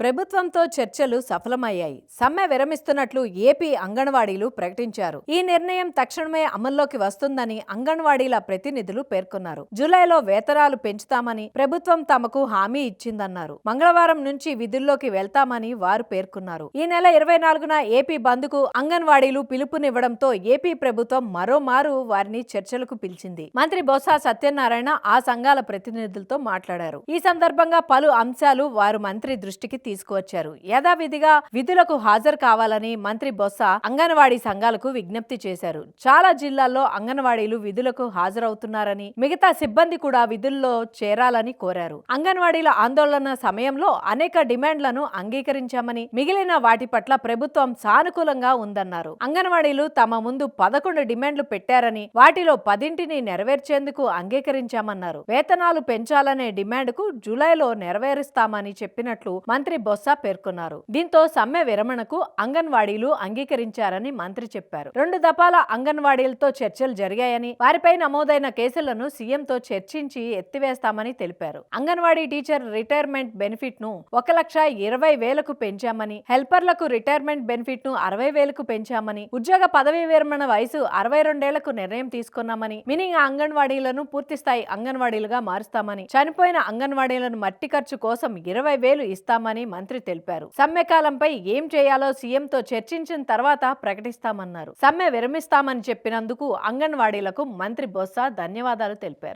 ప్రభుత్వంతో చర్చలు సఫలమయ్యాయి. సమ్మె విరమిస్తున్నట్లు ఏపీ అంగన్వాడీలు ప్రకటించారు. ఈ నిర్ణయం తక్షణమే అమల్లోకి వస్తుందని అంగన్వాడీల ప్రతినిధులు పేర్కొన్నారు. జూలైలో వేతనాలు పెంచుతామని ప్రభుత్వం తమకు హామీ ఇచ్చిందన్నారు. మంగళవారం నుంచి విధుల్లోకి వెళ్తామని వారు పేర్కొన్నారు. ఈ నెల ఇరవై నాలుగున ఏపీ బంద్కు అంగన్వాడీలు పిలుపునివ్వడంతో ఏపీ ప్రభుత్వం మరోమారు వారిని చర్చలకు పిలిచింది. మంత్రి బొత్స సత్యనారాయణ ఆ సంఘాల ప్రతినిధులతో మాట్లాడారు. ఈ సందర్భంగా పలు అంశాలు వారు మంత్రి దృష్టికి తీసుకువచ్చారు. యథావిధిగా విధులకు హాజరు కావాలని మంత్రి బొత్స అంగన్వాడీ సంఘాలకు విజ్ఞప్తి చేశారు. చాలా జిల్లాల్లో అంగన్వాడీలు విధులకు హాజరవుతున్నారని మిగతా సిబ్బంది కూడా విధుల్లో చేరాలని కోరారు. అంగన్వాడీల ఆందోళన సమయంలో అనేక డిమాండ్లను అంగీకరించామని మిగిలిన వాటి పట్ల ప్రభుత్వం సానుకూలంగా ఉందన్నారు. అంగన్వాడీలు తమ ముందు పదకొండు డిమాండ్లు పెట్టారని వాటిలో పదింటిని నెరవేర్చేందుకు అంగీకరించామన్నారు. వేతనాలు పెంచాలనే డిమాండ్కు జూలైలో నెరవేరుస్తామని చెప్పినట్లు మంత్రి బొత్స పేర్కొన్నారు. దీంతో సమ్మె విరమణకు అంగన్వాడీలు అంగీకరించారని మంత్రి చెప్పారు. రెండు దఫాల అంగన్వాడీలతో చర్చలు జరిగాయని వారిపై నమోదైన కేసులను సీఎంతో చర్చించి ఎత్తివేస్తామని తెలిపారు. అంగన్వాడీ టీచర్ రిటైర్మెంట్ బెనిఫిట్ను ఒక లక్ష ఇరవై వేలకు పెంచామని హెల్పర్లకు రిటైర్మెంట్ బెనిఫిట్ను అరవై వేలకు పెంచామని ఉద్యోగ పదవీ విరమణ వయసు అరవై రెండేళ్ళకు నిర్ణయం తీసుకున్నామని మినీ అంగన్వాడీలను పూర్తి స్థాయి అంగన్వాడీలుగా మారుస్తామని చనిపోయిన అంగన్వాడీలను మట్టి ఖర్చు కోసం ఇరవై వేలు ఇస్తామని మంత్రి తెలిపారు. సమ్మె కాలంపై ఏం చేయాలో సీఎంతో చర్చించిన తర్వాత ప్రకటిస్తామన్నారు. సమ్మె విరమిస్తామని చెప్పినందుకు అంగన్వాడీలకు మంత్రి బొత్స ధన్యవాదాలు తెలిపారు.